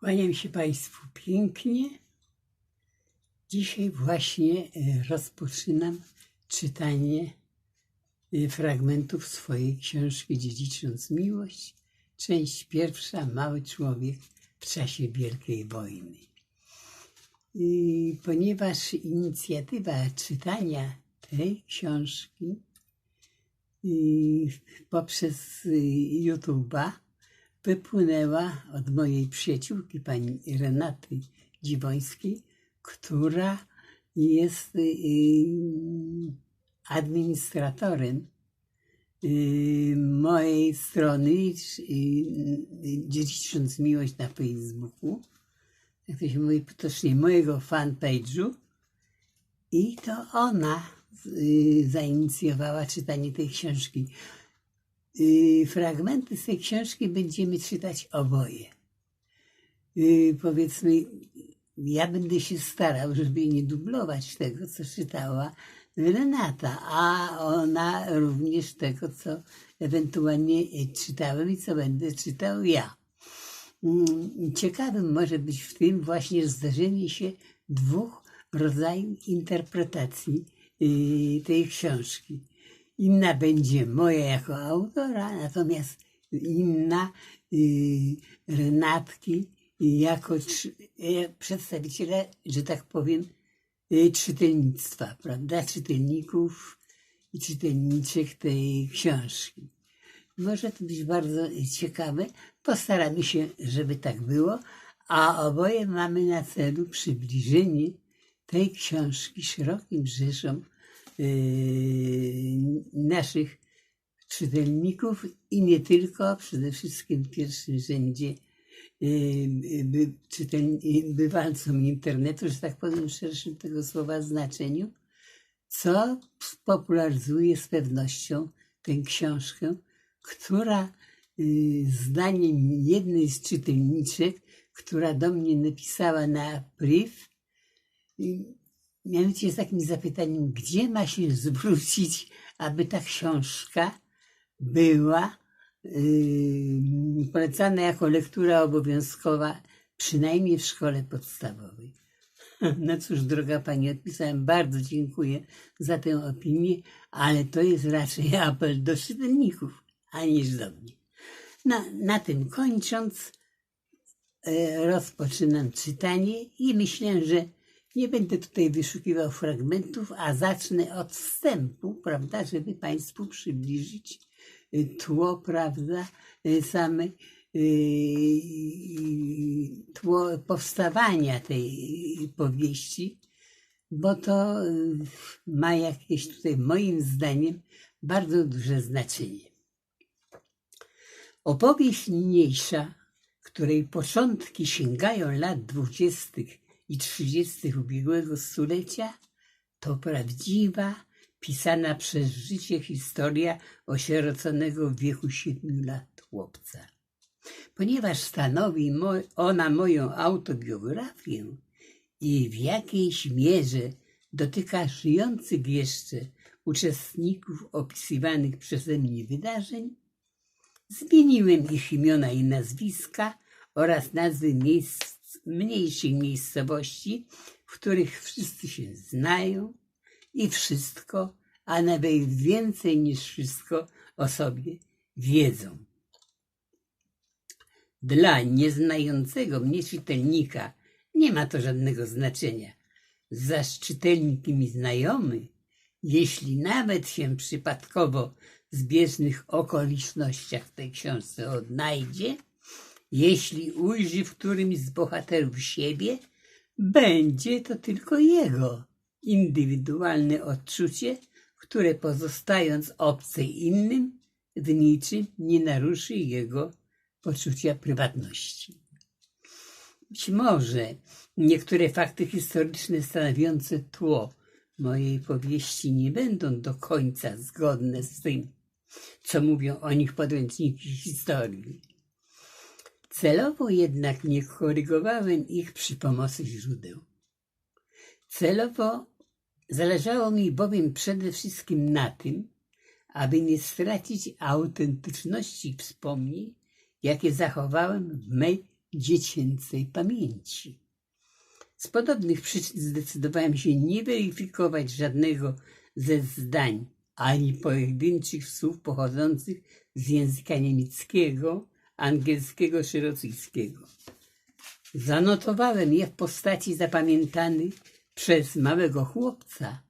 Kłaniam się Państwu pięknie. Dzisiaj właśnie e, rozpoczynam czytanie e, fragmentów swojej książki Dziedzicząc Miłość. Część pierwsza Mały człowiek w czasie Wielkiej Wojny. Ponieważ inicjatywa czytania tej książki poprzez y, YouTube'a wypłynęła od mojej przyjaciółki, pani Renaty Dziwońskiej, która jest y, administratorem y, mojej strony y, Dziedzicząc Miłość na Facebooku, jak to się mówi potocznie, mojego fanpage'u i to ona zainicjowała czytanie tej książki. Y, Fragmenty z tej książki będziemy czytać oboje. Y, Powiedzmy, ja będę się starał, żeby nie dublować tego, co czytała Renata, a ona również tego, co ewentualnie czytałem i co będę czytał ja. Mm, Ciekawym może być w tym właśnie zdarzenie się dwóch rodzajów interpretacji y, tej książki. Inna będzie moja jako autora, natomiast inna y, Renatki jako tr- e, przedstawiciela, że tak powiem, y, czytelnictwa, prawda? Czytelników i czytelniczek tej książki. Może to być bardzo ciekawe. Postaramy się, żeby tak było, a oboje mamy na celu przybliżenie tej książki szerokim rzeszom naszych czytelników i nie tylko, przede wszystkim w pierwszym rzędzie yy, yy, bywalcom internetu, że tak powiem w szerszym tego słowa znaczeniu, co popularyzuje z pewnością tę książkę, która y, zdaniem jednej z czytelniczek, która do mnie napisała na priv, mianowicie z takim zapytaniem, gdzie ma się zwrócić, aby ta książka była y, polecana jako lektura obowiązkowa, przynajmniej w szkole podstawowej. No cóż, droga Pani, odpisałem, bardzo dziękuję za tę opinię, ale to jest raczej apel do czytelników, a niż do mnie. No, na tym kończąc, e, rozpoczynam czytanie i myślę, że nie będę tutaj wyszukiwał fragmentów, a zacznę od wstępu, prawda, żeby Państwu przybliżyć e, tło, prawda, e, same e, tło powstawania tej powieści, bo to ma jakieś tutaj moim zdaniem bardzo duże znaczenie. Opowieść niniejsza, której początki sięgają lat dwudziestych i trzydziestych ubiegłego stulecia, to prawdziwa, pisana przez życie historia osieroconego w wieku siedmiu lat chłopca. Ponieważ stanowi ona moją autobiografię i w jakiejś mierze dotyka żyjących jeszcze uczestników opisywanych przeze mnie wydarzeń, Zmieniłem ich imiona i nazwiska oraz nazwy miejsc, mniejszych miejscowości, w których wszyscy się znają i wszystko, a nawet więcej niż wszystko o sobie wiedzą. Dla nieznającego mnie czytelnika nie ma to żadnego znaczenia. Zaś czytelnik mi znajomy, jeśli nawet się przypadkowo w zbieżnych okolicznościach tej książce odnajdzie, jeśli ujrzy w którymś z bohaterów siebie, będzie to tylko jego indywidualne odczucie, które pozostając obce innym, w niczym nie naruszy jego poczucia prywatności. Być może niektóre fakty historyczne stanowiące tło mojej powieści nie będą do końca zgodne z tym, co mówią o nich podręczniki historii. Celowo jednak nie korygowałem ich przy pomocy źródeł. Celowo zależało mi bowiem przede wszystkim na tym, aby nie stracić autentyczności wspomnień, jakie zachowałem w mej dziecięcej pamięci. Z podobnych przyczyn zdecydowałem się nie weryfikować żadnego ze zdań ani pojedynczych słów pochodzących z języka niemieckiego, angielskiego czy rosyjskiego. Zanotowałem je w postaci zapamiętanej przez małego chłopca,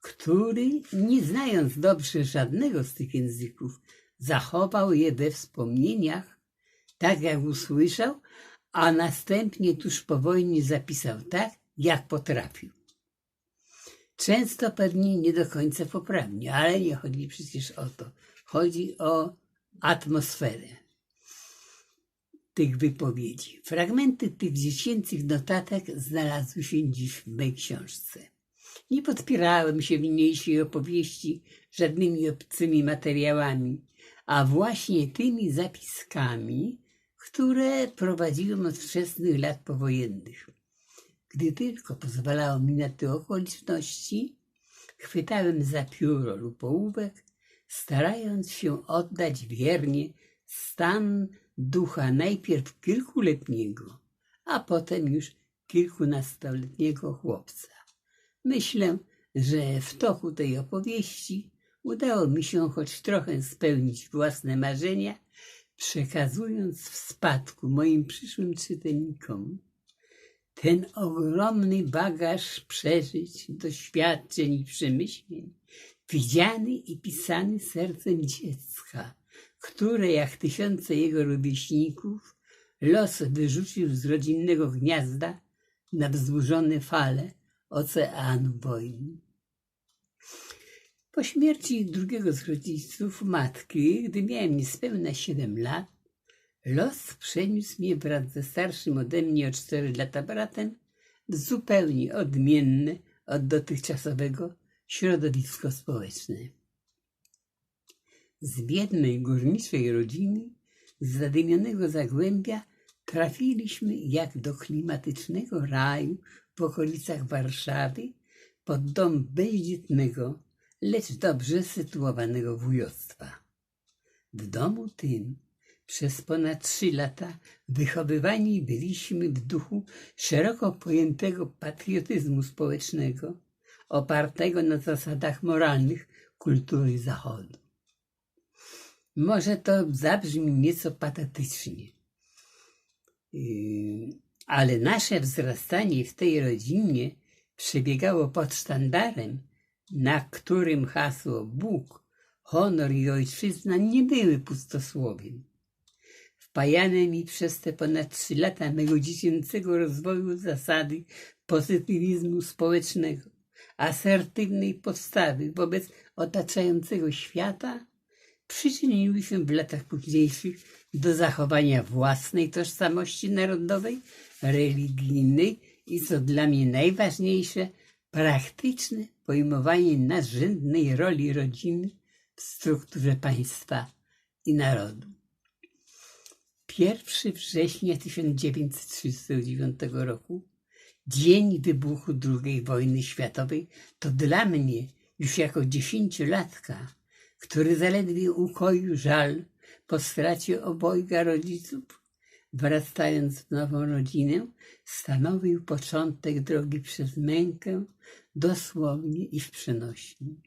który, nie znając dobrze żadnego z tych języków, zachował je we wspomnieniach, tak jak usłyszał, a następnie tuż po wojnie zapisał tak, jak potrafił. Często pewnie nie do końca poprawnie, ale nie chodzi przecież o to. Chodzi o atmosferę tych wypowiedzi. Fragmenty tych dziecięcych notatek znalazły się dziś w mej książce. Nie podpierałem się w niniejszej opowieści żadnymi obcymi materiałami, a właśnie tymi zapiskami, które prowadziłem od wczesnych lat powojennych. Gdy tylko pozwalało mi na te okoliczności, chwytałem za pióro lub ołówek, starając się oddać wiernie stan ducha najpierw kilkuletniego, a potem już kilkunastoletniego chłopca. Myślę, że w toku tej opowieści udało mi się choć trochę spełnić własne marzenia, przekazując w spadku moim przyszłym czytelnikom ten ogromny bagaż przeżyć, doświadczeń i przemyśleń, widziany i pisany sercem dziecka, które, jak tysiące jego rówieśników, los wyrzucił z rodzinnego gniazda na wzburzone fale oceanu wojny. Po śmierci drugiego z rodziców, matki, gdy miałem niespełna siedem lat, los przeniósł mnie wraz ze starszym ode mnie o cztery lata bratem w zupełnie odmienne od dotychczasowego środowisko społeczne. Z biednej górniczej rodziny, z zadymionego zagłębia, trafiliśmy jak do klimatycznego raju w okolicach Warszawy pod dom bezdzietnego, lecz dobrze sytuowanego wujostwa. W domu tym przez ponad trzy lata wychowywani byliśmy w duchu szeroko pojętego patriotyzmu społecznego, opartego na zasadach moralnych kultury Zachodu. Może to zabrzmi nieco patetycznie, yy, ale nasze wzrastanie w tej rodzinie przebiegało pod sztandarem, na którym hasło Bóg, honor i ojczyzna nie były pustosłowiem. Wpajane mi przez te ponad trzy lata mego dziecięcego rozwoju zasady pozytywizmu społecznego, asertywnej podstawy wobec otaczającego świata przyczyniły się w latach późniejszych do zachowania własnej tożsamości narodowej, religijnej i co dla mnie najważniejsze, praktyczne pojmowanie nadrzędnej roli rodziny w strukturze państwa i narodu. 1 września 1939 roku, dzień wybuchu II wojny światowej, to dla mnie już jako dziesięciolatka, który zaledwie ukoił żal po stracie obojga rodziców, wracając w nową rodzinę, stanowił początek drogi przez mękę, dosłownie i w przenośni.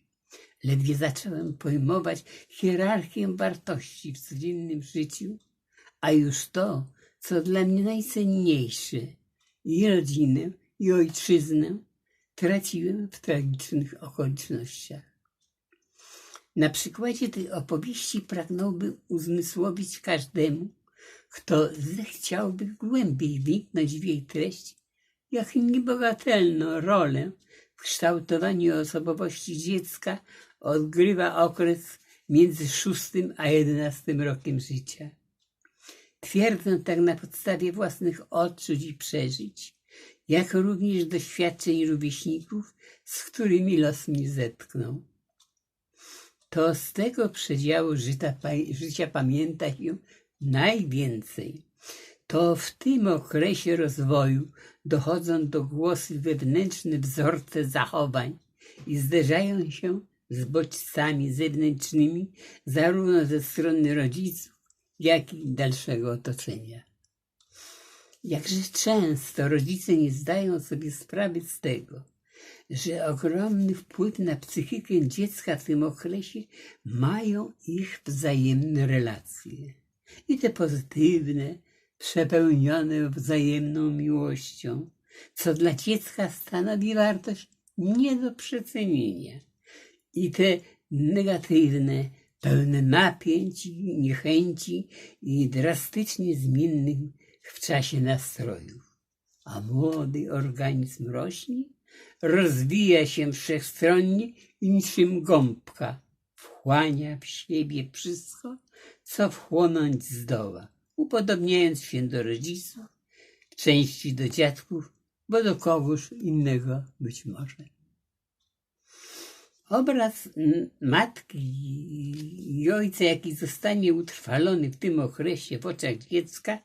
Ledwie zacząłem pojmować hierarchię wartości w codziennym życiu, a już to, co dla mnie najcenniejsze, i rodzinę, i ojczyznę, traciłem w tragicznych okolicznościach. Na przykładzie tej opowieści pragnąłbym uzmysłowić każdemu, kto zechciałby głębiej wniknąć w jej treść, jak niebogatelną rolę w kształtowaniu osobowości dziecka odgrywa okres między szóstym a jedenastym rokiem życia. Twierdzę tak na podstawie własnych odczuć i przeżyć, jak również doświadczeń rówieśników, z którymi los mnie zetknął. To z tego przedziału życia, życia pamięta się najwięcej. To w tym okresie rozwoju dochodzą do głosu wewnętrzne wzorce zachowań i zderzają się z bodźcami zewnętrznymi zarówno ze strony rodziców, jak i dalszego otoczenia. Jakże często rodzice nie zdają sobie sprawy z tego, że ogromny wpływ na psychikę dziecka w tym okresie mają ich wzajemne relacje. I te pozytywne, przepełnione wzajemną miłością, co dla dziecka stanowi wartość nie do przecenienia. I te negatywne, pełne napięć, niechęci i drastycznie zmiennych w czasie nastrojów. A młody organizm rośnie, rozwija się wszechstronnie i niczym gąbka wchłania w siebie wszystko, co wchłonąć zdoła, upodobniając się do rodziców, części do dziadków, bo do kogoś innego być może. Obraz matki i ojca, jaki zostanie utrwalony w tym okresie w oczach dziecka,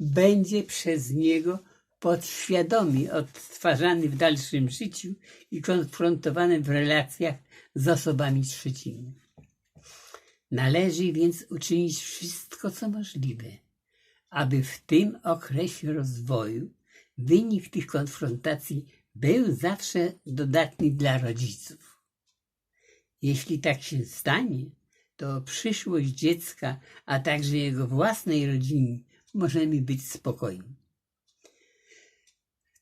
będzie przez niego podświadomie odtwarzany w dalszym życiu i konfrontowany w relacjach z osobami trzecimi. Należy więc uczynić wszystko, co możliwe, aby w tym okresie rozwoju wynik tych konfrontacji był zawsze dodatni dla rodziców. Jeśli tak się stanie, to przyszłość dziecka, a także jego własnej rodziny możemy być spokojni.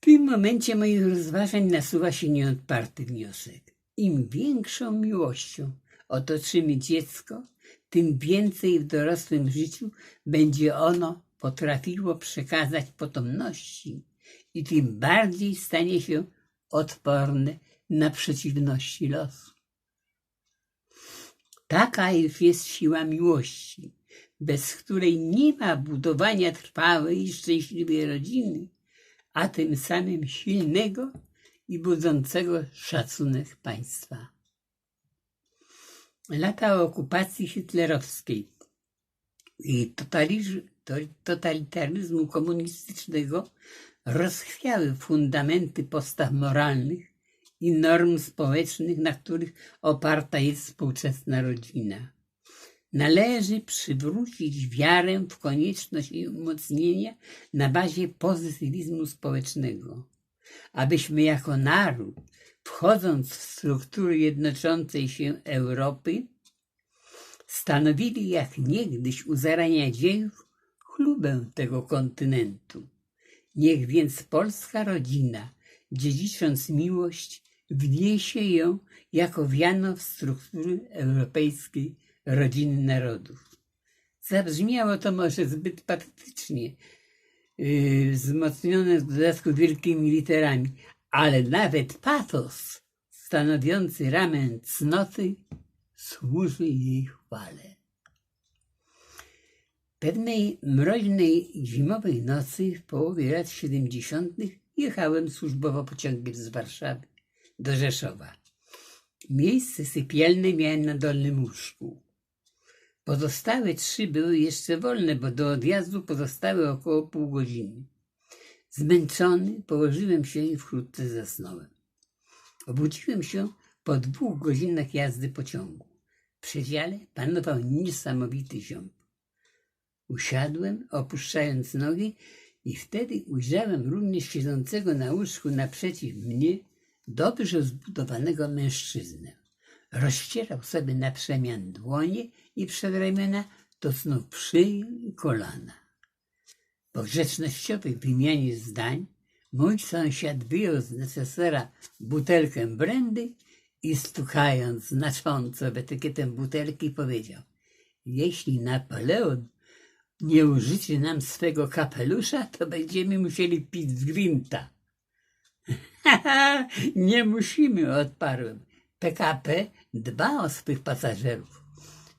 W tym momencie moich rozważań nasuwa się nieodparty wniosek. Im większą miłością otoczymy dziecko, tym więcej w dorosłym życiu będzie ono potrafiło przekazać potomności i tym bardziej stanie się odporne na przeciwności losu. Taka jest siła miłości, bez której nie ma budowania trwałej i szczęśliwej rodziny, a tym samym silnego i budzącego szacunek państwa. Lata okupacji hitlerowskiej i totalitaryzmu komunistycznego rozchwiały fundamenty postaw moralnych i norm społecznych, na których oparta jest współczesna rodzina. Należy przywrócić wiarę w konieczność jej umocnienia na bazie pozytywizmu społecznego, abyśmy jako naród, wchodząc w struktury jednoczącej się Europy, stanowili jak niegdyś u zarania dziejów chlubę tego kontynentu. Niech więc polska rodzina, dziedzicząc miłość, wniesie ją jako wiano w struktury europejskiej rodziny narodów. Zabrzmiało to może zbyt patetycznie, yy, wzmocnione w dodatku wielkimi literami, ale nawet patos stanowiący ramę cnoty służy jej chwale. Pewnej mroźnej zimowej nocy w połowie lat 70. jechałem służbowo pociągiem z Warszawy do Rzeszowa. Miejsce sypialne miałem na dolnym łóżku. Pozostałe trzy były jeszcze wolne, bo do odjazdu pozostały około pół godziny. Zmęczony położyłem się i wkrótce zasnąłem. Obudziłem się po dwóch godzinach jazdy pociągu. W przedziale panował niesamowity ziąb. Usiadłem, opuszczając nogi i wtedy ujrzałem również siedzącego na łóżku naprzeciw mnie dobrze zbudowanego mężczyznę. Rozcierał sobie na przemian dłonie i przedramiona, to znów szyję i kolana. Po grzecznościowej wymianie zdań mój sąsiad wyjął z necesera butelkę brandy i stukając znacząco w etykietę butelki powiedział jeśli Napoleon nie użyczy nam swego kapelusza, to będziemy musieli pić z gwinta. nie musimy, odparłem. PKP dba o swych pasażerów.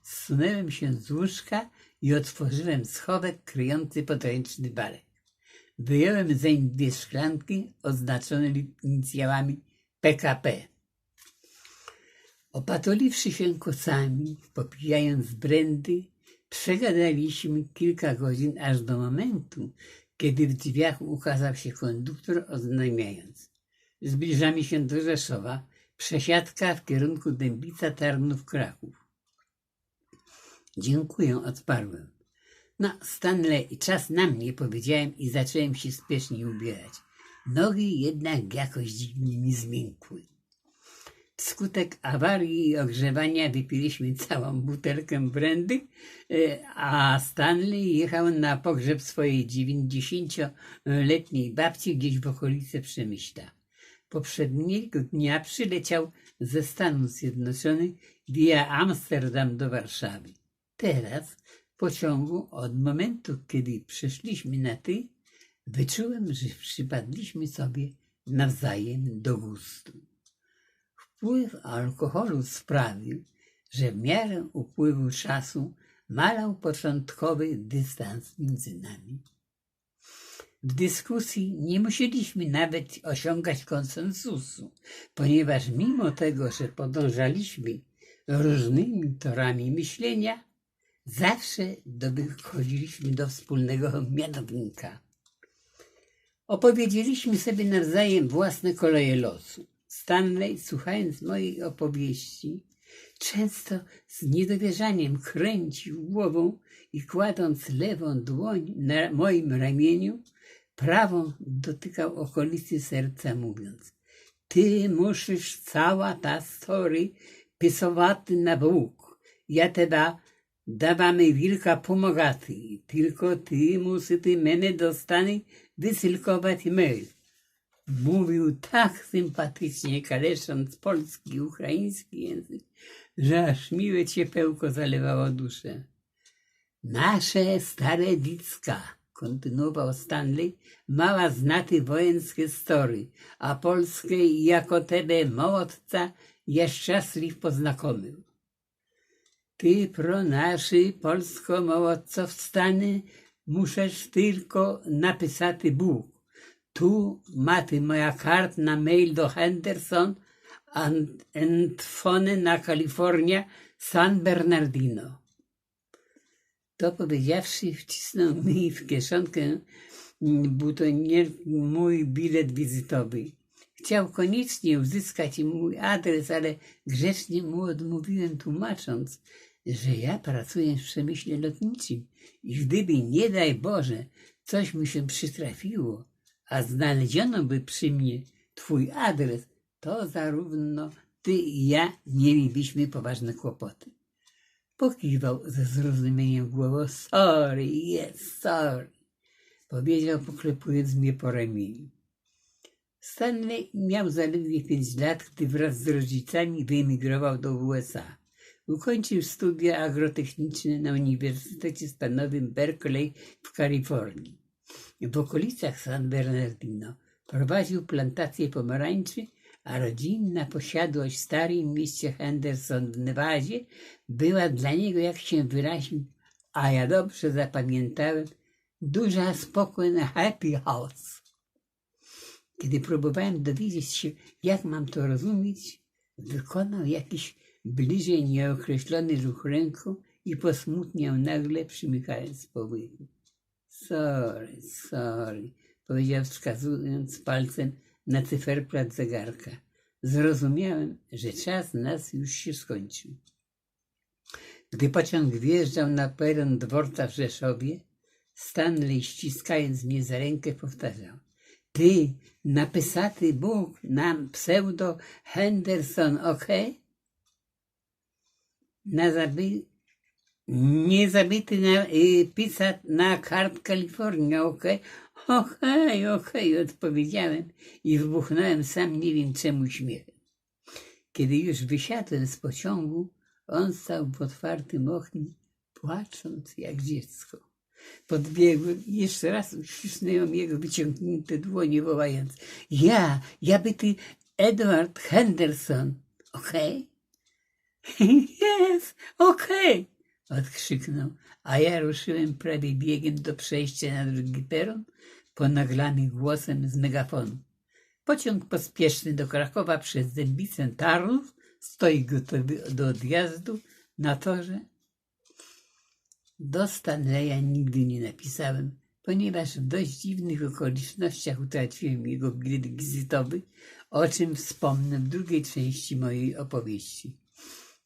Zsunęłem się z łóżka i otworzyłem schowek kryjący podręczny barek. Wyjąłem zeń dwie szklanki oznaczone inicjałami PKP. Opatuliwszy się kocami, popijając brandy, przegadaliśmy kilka godzin aż do momentu, kiedy w drzwiach ukazał się konduktor oznajmiając. Zbliżamy się do Rzeszowa, przesiadka w kierunku Dębica, Tarnów, Kraków. Dziękuję, odparłem. No, Stanley, czas na mnie, powiedziałem i zacząłem się spiesznie ubierać. Nogi jednak jakoś dziwnie mi zmiękły. Wskutek awarii i ogrzewania wypiliśmy całą butelkę brandy, e, a Stanley jechał na pogrzeb swojej 90-letniej babci gdzieś w okolicy Przemyśla. Poprzedniego dnia przyleciał ze Stanów Zjednoczonych via Amsterdam do Warszawy. Teraz w pociągu od momentu, kiedy przeszliśmy na ty, wyczułem, że przypadliśmy sobie nawzajem do gustu. Wpływ alkoholu sprawił, że w miarę upływu czasu malał początkowy dystans między nami. W dyskusji nie musieliśmy nawet osiągać konsensusu, ponieważ mimo tego, że podążaliśmy różnymi torami myślenia, zawsze dochodziliśmy do wspólnego mianownika. Opowiedzieliśmy sobie nawzajem własne koleje losu. Stanley, słuchając mojej opowieści, często z niedowierzaniem kręcił głową i kładąc lewą dłoń na moim ramieniu, prawą dotykał okolicy serca, mówiąc: Ty musisz cała ta story pisować na Bóg. Ja teda dawamy wilka pomagaty, tylko ty musisz mnie dostany wysyłkować mail. Mówił tak sympatycznie, kalesząc polski, ukraiński język, że aż miłe ciepełko zalewało duszę. Nasze stare dziecka kontynuował Stanley, mała znaty wojenskie story, a polskie jako tebe mołodca je szczęśliw poznakomił. Ty pro naszy polsko-mołodców stany muszesz tylko napisati Bóg. Tu maty moja kart na mail do Henderson and, and na Kalifornia San Bernardino. To powiedziawszy, wcisnął mi w kieszonkę butonier mój bilet wizytowy. Chciał koniecznie uzyskać mój adres, ale grzecznie mu odmówiłem, tłumacząc, że ja pracuję w przemyśle lotniczym i gdyby, nie daj Boże, coś mi się przytrafiło, a znaleziono by przy mnie twój adres, to zarówno ty i ja mielibyśmy poważne kłopoty. Pokiwał ze zrozumieniem głową, sorry, yes, sorry, powiedział, poklepując mnie po ramieniu. Stanley miał zaledwie pięć lat, gdy wraz z rodzicami wyemigrował do USA. Ukończył studia agrotechniczne na Uniwersytecie Stanowym Berkeley w Kalifornii. W okolicach San Bernardino prowadził plantację pomarańczy, a rodzinna posiadłość w starym mieście Henderson w Nevadzie była dla niego, jak się wyraził, a ja dobrze zapamiętałem, duża, spokojna happy house. Kiedy próbowałem dowiedzieć się, jak mam to rozumieć, wykonał jakiś bliżej nieokreślony ruch ręką i posmutniał nagle, przymykając poływy. Sorry, sorry, powiedział wskazując palcem na cyferblat zegarka. Zrozumiałem, że czas nas już się skończył. Gdy pociąg wjeżdżał na peron dworca w Rzeszowie, Stanley ściskając mnie za rękę powtarzał. Ty, napisaty Bóg nam pseudo Henderson, ok? Na zaby... Nie zabity na, y, pisać na kart Kalifornia, ok? Okej, okej, odpowiedziałem i wybuchnąłem sam nie wiem czemu śmiechem. Kiedy już wysiadłem z pociągu, on stał w otwartym oknie, płacząc jak dziecko. Podbiegłem i jeszcze raz uścisnąłem jego wyciągnięte dłonie, wołając Ja, ja by ty Edward Henderson, okej? Jest, okej, odkrzyknął, a ja ruszyłem prawie biegiem do przejścia na drugi peron, ponaglany głosem z megafonu. Pociąg pospieszny do Krakowa przez Zębicę Tarnów stoi gotowy do odjazdu na torze. Do Stanleya nigdy nie napisałem, ponieważ w dość dziwnych okolicznościach utraciłem jego bilet wizytowy, o czym wspomnę w drugiej części mojej opowieści.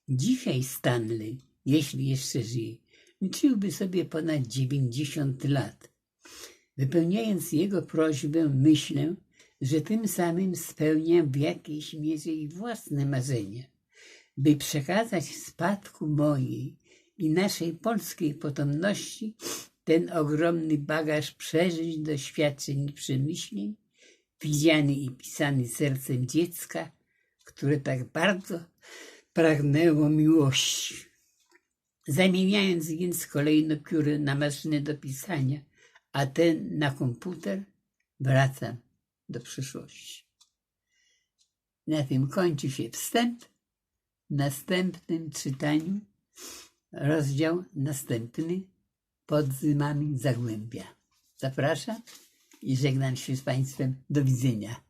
Dzisiaj Stanley, jeśli jeszcze żyje, liczyłby sobie ponad 90 lat. Wypełniając jego prośbę, myślę, że tym samym spełniam w jakiejś mierze i własne marzenia, by przekazać spadku mojej i naszej polskiej potomności ten ogromny bagaż przeżyć, doświadczeń i przemyśleń, widziany i pisany sercem dziecka, które tak bardzo pragnęło miłości. Zamieniając więc kolejno pióro na maszynę do pisania, a ten na komputer, wracam do przyszłości. Na tym kończy się wstęp. W następnym czytaniu rozdział następny pod zymami Zagłębia. Zapraszam i żegnam się z Państwem. Do widzenia.